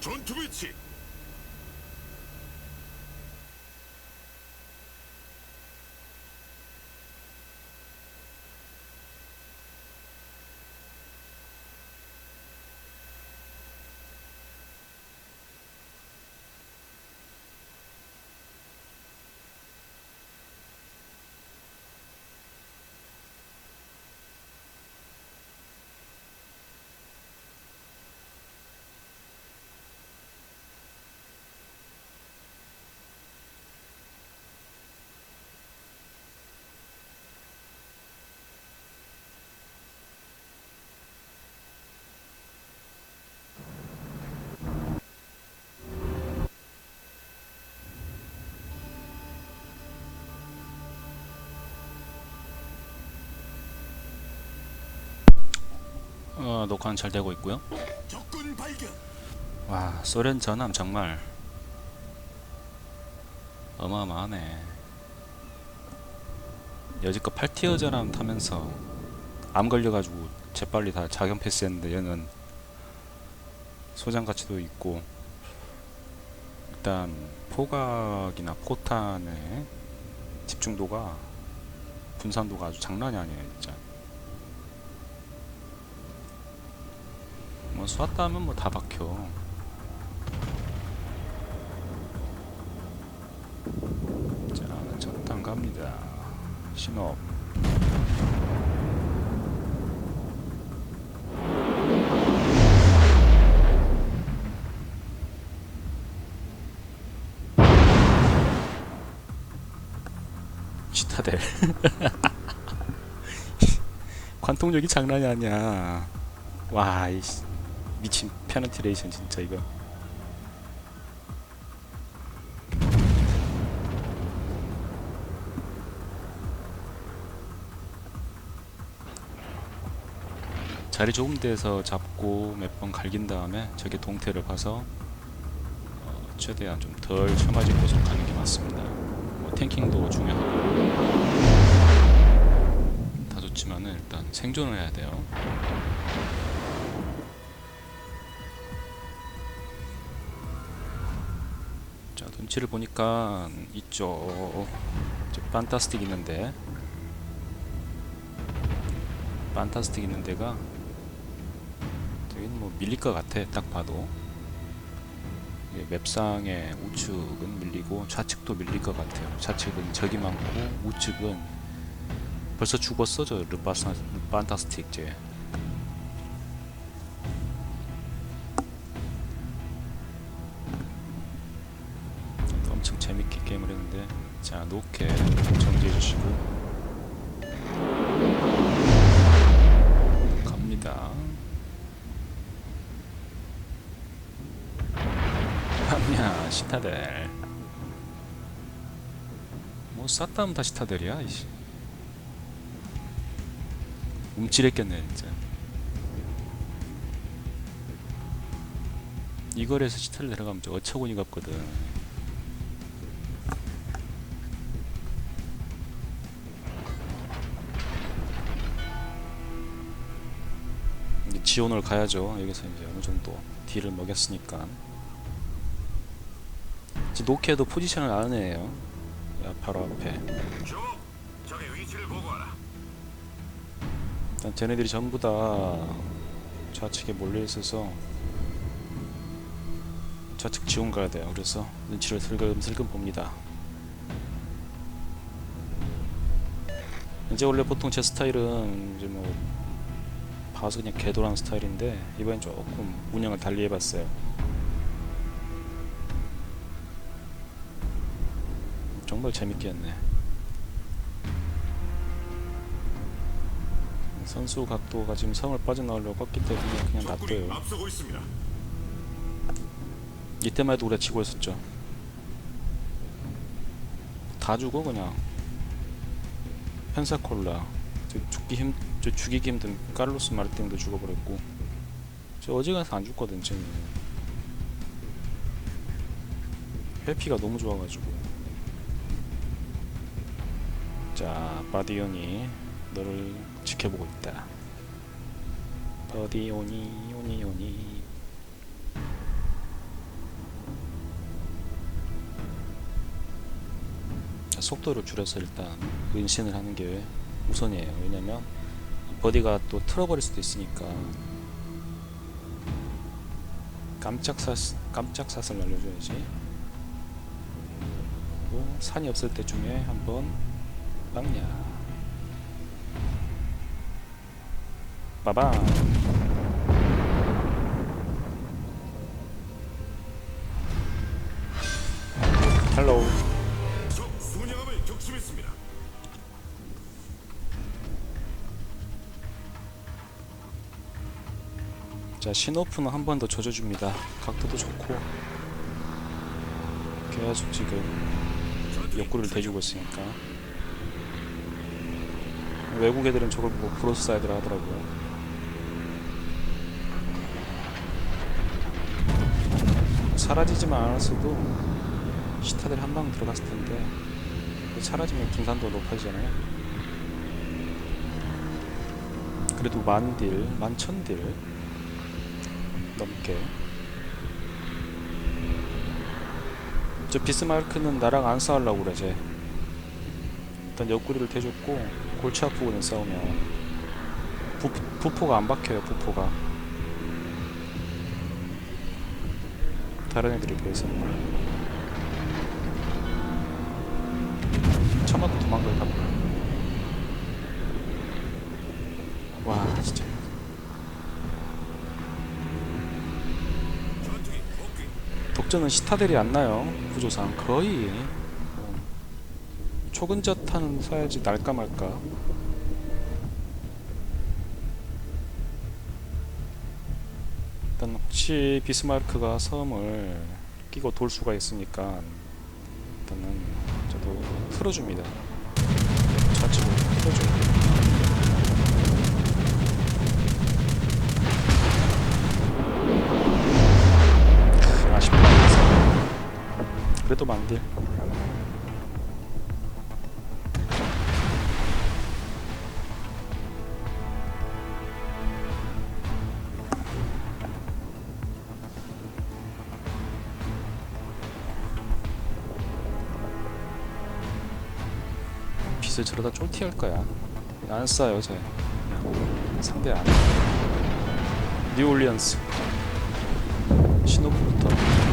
전투 배치. 어, 녹화는 잘 되고 있고요. 와, 소련 전함 정말 어마어마하네. 여지껏 8티어 전함 타면서 암 걸려가지고 재빨리 다 자경 패스했는데 얘는 소장 가치도 있고 일단 포각이나 포탄의 집중도가 분산도가 아주 장난이 아니에요 진짜. 뭐 쐈다 하면 뭐 다 박혀. 자, 첫탄 갑니다. 신업. 치타델. 관통력이 장난이 아니야. 와, 이씨. 미친 페너티레이션 진짜 이거. 자리 좋은 데서 잡고 몇 번 갈긴 다음에 저게 동태를 봐서 어, 최대한 좀덜 처맞은 곳으로 가는 게 맞습니다. 뭐 탱킹도 중요하고 다 좋지만은 일단 생존을 해야 돼요. 자 눈치를 보니까 저 판타스틱 있는데. 판타스틱 있는 데가 저기는 뭐 밀릴 것 같아 딱 봐도. 맵상의 우측은 밀리고 좌측도 밀릴 것 같아요. 좌측은 적이 많고 우측은 벌써 죽었어 저 르바사, 르판타스틱 제 자 노케 정지해 주시고. 갑니다. 갑냐 시타델. 뭐 쌌다면 다 시타델이야 이씨. 움찔했겠네 진짜. 이걸 해서 시타를 데려가면 어처구니가 없거든. 지원을 가야죠 여기서 이제 어느 정도 딜을 먹였으니까 이제 노키아도 포지션을 아는 애예요 야 바로 앞에. 일단 쟤네들이 전부 다 좌측에 몰려 있어서 좌측 지원 가야 돼요. 그래서 눈치를 슬금슬금 봅니다. 이제 원래 보통 제 스타일은 이제 뭐 봐서 그냥 개도란 스타일인데 이번엔 조금 운영을 달리 해봤어요. 정말 재밌게 했네. 선수 각도가 지금 성을 빠져나오려고 껐기 때문에 그냥 놔둬요. 이때만 해도 우리가 치고 있었죠. 다 죽어 그냥. 펜사콜라, 저 죽기 힘, 저 죽이기 힘든 카를로스 마르틴도 죽어버렸고, 저 어지간해서 안 죽거든 쟤는. 회피가 너무 좋아가지고. 자, 바디온이 너를 지켜보고 있다. 바디온이, 오니, 오니. 자, 속도를 줄여서 일단 은신을 하는 게 우선이에요. 왜냐면 버디가 또 틀어버릴 수도 있으니까 깜짝 사 깜짝 샷을 날려줘야지. 산이 없을 때중에 한번 빵야. 빠밤. 헬로우. 자 신호프는 한 번더 조져줍니다. 각도도 좋고. 계속 지금 옆구리를 대주고 있으니까. 외국 애들은 저걸 보고 브로스사이드라 하더라고요. 사라지지만 않았어도 시타들 한 방 들어갔을 텐데 사라지면 분산도 높아지잖아요. 그래도 만딜, 만천딜 넘게. 저 비스마르크는 나랑 안 싸우려고 그래 쟤. 일단 옆구리를 대줬고 골치 아프고 그냥 싸우면 부, 부포가 안 박혀요 부포가. 다른 애들이 비해서. 처음부터 도망갈까 봐. 와 진짜 전투기 독전은 시타델이 안 나요. 구조상 거의. 어, 초근접탄 써야지 날까 말까. 일단 혹시 비스마르크가 섬을 끼고 돌 수가 있으니까 일단은 저도 틀어줍니다. 좌측으로 그래도 만딜 빚을 저러다 쫄티할 거야. 안 싸요 쟤. 상대 안 해. 뉴올리언스. 신호부부터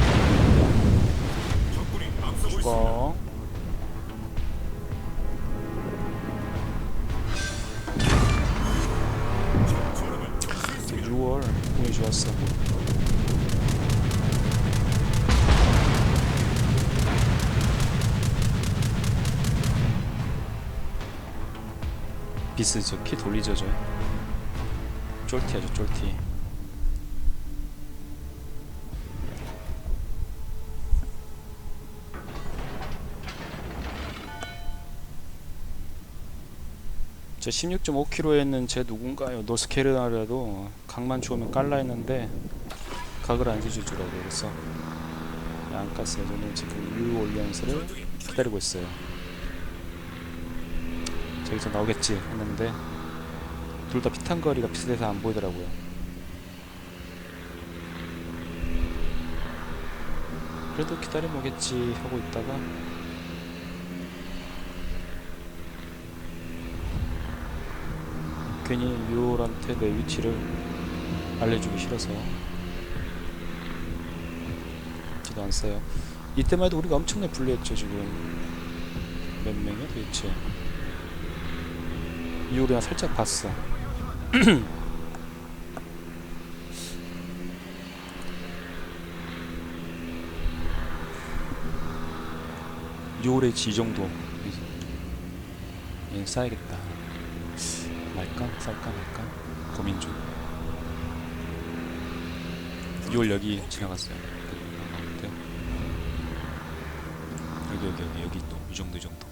나이스 저 키 돌리죠 저. 쫄티야죠 쫄티. 저 16.5kg에 있는 제 누군가요? 노스케르나라도 각만 좋으면 깔라 했는데 각을 안 해주더라고요 그래서 안 깠어요 저는 지금 유 올리언스를 기다리고 있어요. 저기서 나오겠지 했는데 둘 다 피탄 거리가 비슷해서 안 보이더라고요. 그래도 기다리면 오겠지 하고 있다가 괜히 유올한테 내 위치를 알려주기 싫어서 지도 안 써요. 이때만 해도 우리가 엄청나게 불리했죠 지금. 몇 명이야 도대체 유올이가 살짝 봤어 유올의 지 정도 얘는 쌓야겠다 말까? 쌀까 말까? 고민 중. 6월 여기 지나갔어요. 네. 여기 여기 여기 여기 또 이 정도 이 정도.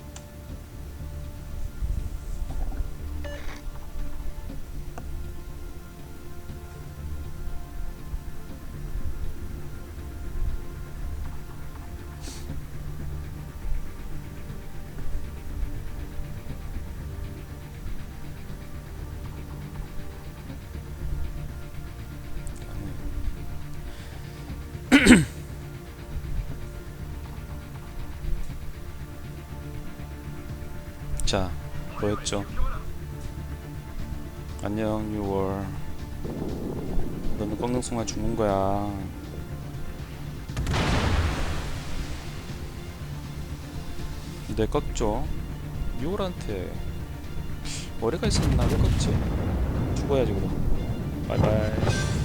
자, 보였죠? 안녕, 6월. 너는 꺾는 순간 죽는 거야. 네, 꺾죠. 6월한테 머리가 있었나? 왜 꺾지? 죽어야지, 그럼. 바이바이.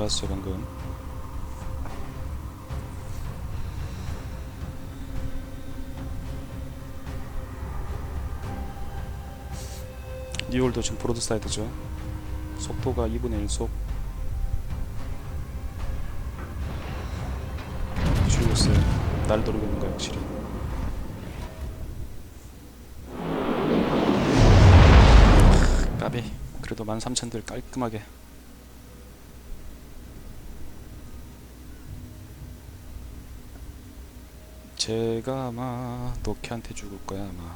좋았어요, 방금. 뉴올도 지금 브로드 사이드죠. 속도가 2분의 1속. 죽었어요. 날 노리고 있는 거야, 확실히. 하, 까비. 그래도 13,000들 깔끔하게. 제가 아마 노키한테 죽을 거야 아마.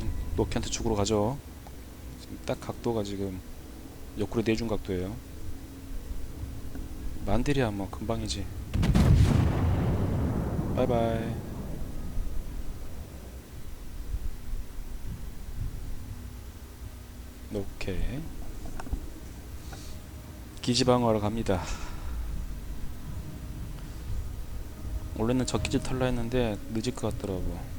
음, 노키한테 죽으러 가죠. 딱 각도가 지금 옆구리 내준 각도예요 만딜이야 뭐. 금방이지. 바이바이. 오케이. 기지방어하러 갑니다. 원래는 적기지 털라 했는데 늦을 것 같더라고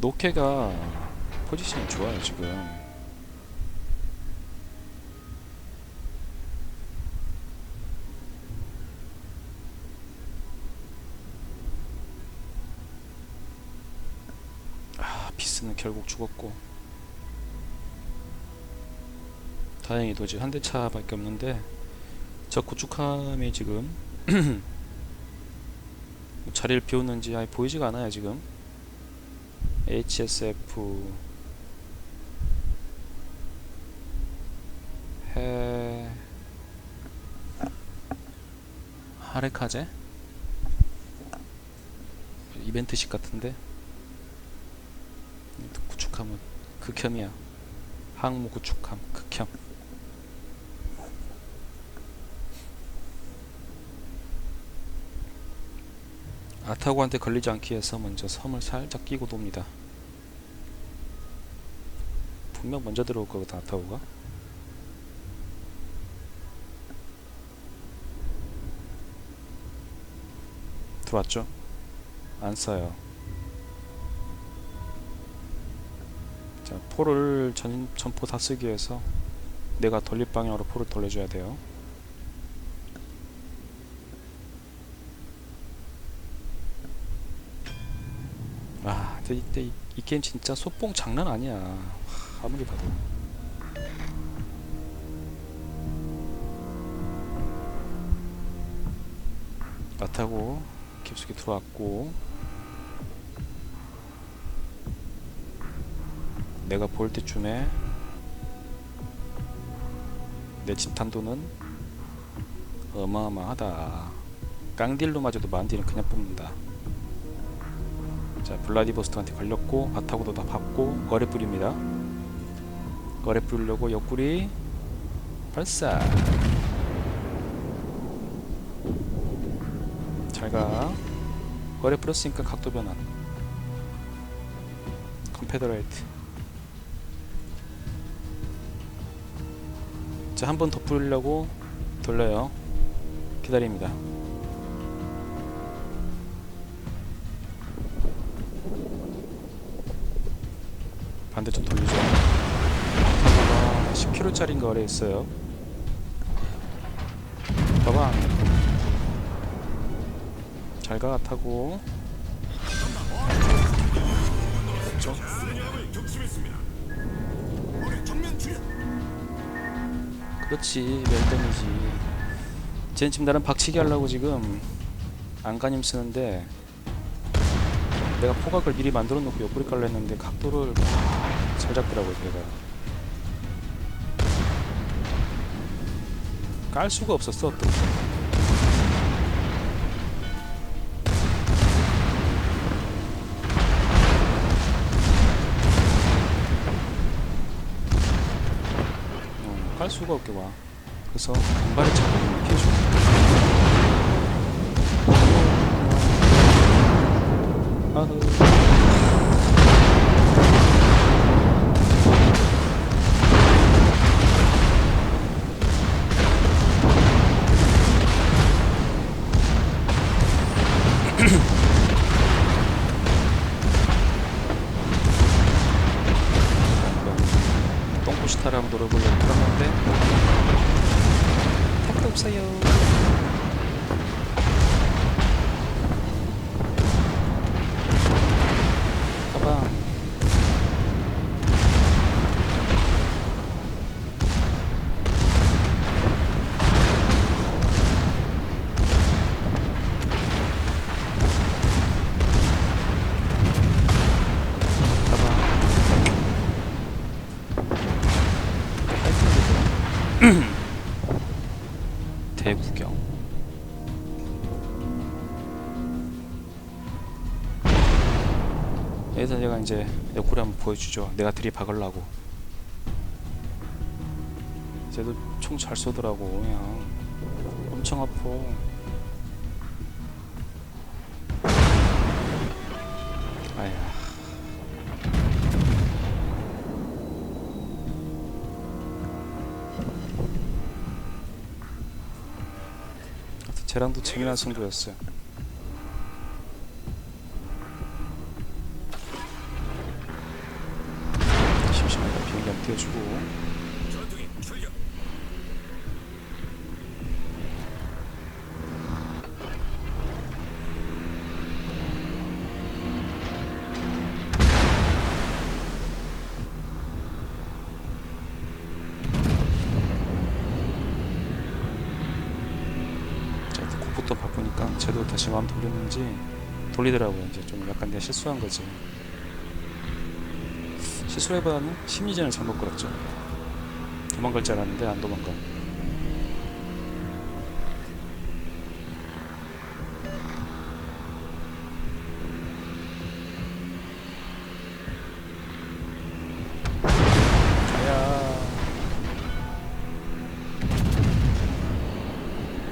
노케가 포지션이 좋아요 지금. 아 비스는 결국 죽었고. 다행히도 지금 한 대 차밖에 없는데 저 구축함이 지금 뭐 자리를 비웠는지 아예 보이지가 않아요 지금 HSF 해 하레카제? 이벤트식 같은데? 구축함은 극혐이야. 항모 구축함 극혐 아타고한테 걸리지 않기 위해서 먼저 섬을 살짝 끼고 돕니다 분명 먼저 들어올 거거든 아타고가 들어왔죠? 안 써요. 자, 포를 전, 전포 다 쓰기 위해서 내가 돌릴 방향으로 포를 돌려줘야 돼요. 아, 근데 이때 이, 이 게임 진짜 소뽕 장난 아니야. 하, 아무리 봐도. 마타고 깊숙이 들어왔고 내가 볼 때쯤에 내 집탄도는 어마어마하다 깡딜로마저도 만디는 그냥 뽑는다 자 블라디보스토한테 걸렸고 바타고도 다 받고 거래 뿌립니다. 거래 뿌리려고 옆구리 발사. 잘가. 거래 뿌렸으니까 각도 변환. 컨페더레이트. 자 한 번 더 뿌리려고 돌려요. 기다립니다 반대쪽 돌리죠. 타고가 10kg짜리인 거 아래 있어요. 봐봐 잘가 타고. 그렇지 멸댐이지. 쟤는 지금 나랑 박치기 하려고 지금 안간힘 쓰는데 내가 포각을 미리 만들어 놓고 옆구리 깔려 했는데 각도를 잘 잡더라고요 걔가. 깔 수가 없었어 또. 어, 깔 수가 없게 와. 그래서 간발의 착각을 피해줘. 아흐 이제 옆구리 한번 보여주죠. 내가 들이박으려고. 쟤도 총 잘 쏘더라고 그냥. 엄청 아파. 아야 쟤랑도 재미난 승부였어요 이제 곡부터 바꾸니까 쟤도 다시 마음 돌렸는지 돌리더라고요. 이제 좀 약간 내가 실수한 거지. 실수해봐는 심리전을 잘못 걸었죠. 도망갈 줄 알았는데 안 도망가.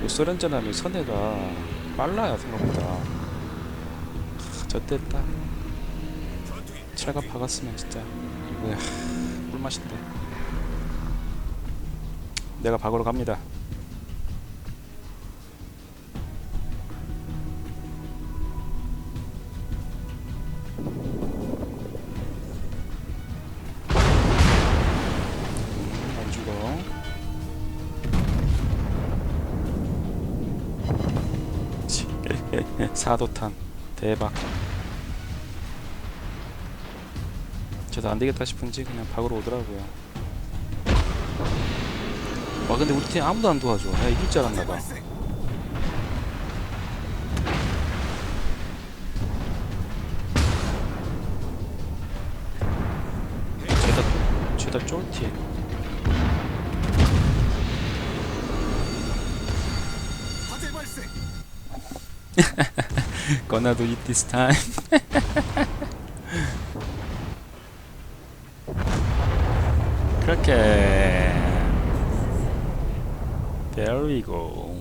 이 소련전함이 선회가 빨라요 생각보다 하, 저때 딱 샤가 박았으면 진짜. 이거 꿀맛인데. 내가 박으러 갑니다. 음, 사도탄. 대박. 저도 안되겠다 싶은지 그냥 박으러 오더라고요 와 근데 우리 팀 아무도 안 도와줘 내가 이길 줄 알았나봐. 죄다 죄다 쫄티. Gonna do it this time 그렇게 There we go